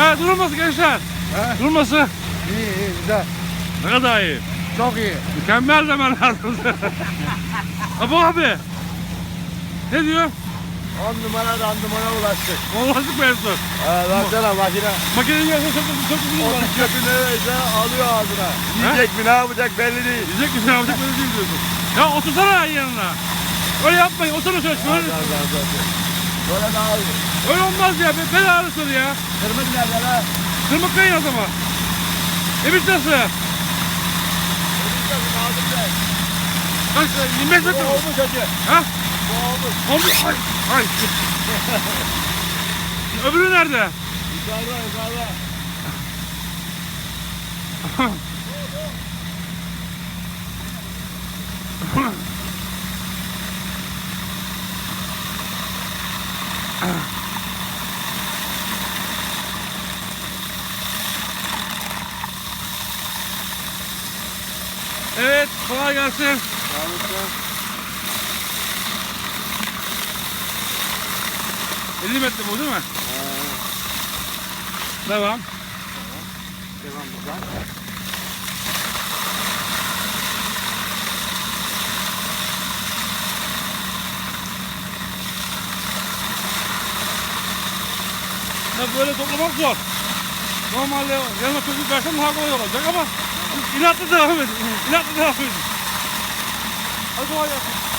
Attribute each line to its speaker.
Speaker 1: Evet durulması gençler.
Speaker 2: He?
Speaker 1: Durulması.
Speaker 2: İyi iyi güzel.
Speaker 1: Ne kadar iyi.
Speaker 2: Çok iyi.
Speaker 1: Mükemmel demen lazım. Abu abi. Ne diyor?
Speaker 2: 10 numara randımana ulaştık.
Speaker 1: Olmazlık mevzu.
Speaker 2: Ha, baksana makine.
Speaker 1: Makinenin çok uzun var.
Speaker 2: Onun kötü neyse alıyor ağzına. Yiyecek mi ne yapacak belli değil.
Speaker 1: Diyecek misin yapacak böyle değil diyorsun. Ya otursana yanına. Öyle yapmayın. Oturun şöyle.
Speaker 2: Al,
Speaker 1: Böyle,
Speaker 2: daha iyi.
Speaker 1: öyle olmaz ya. Be- Bel ağrısı ya.
Speaker 2: Kırmızı nerede lan?
Speaker 1: Tırmıklayın adama. Emiş nasıl?
Speaker 2: Aldım ben.
Speaker 1: Kaç? 25 metre mi?
Speaker 2: olmuş hacı.
Speaker 1: Ha?
Speaker 2: Bu olmuş.
Speaker 1: Oldu. Ay. Ay. Öbürü nerede?
Speaker 2: Yukarıda yukarıda.
Speaker 1: Evet. Kolay gelsin.
Speaker 2: Yanlışlar.
Speaker 1: 50 metre bu değil mi? Devam.
Speaker 2: Devam buradan.
Speaker 1: Ya böyle toplamak zor. Normalde yanıma çocuk versem daha kolay olacak ama inatlı devam edin. İnatlı devam edin. Hadi kolay gelsin.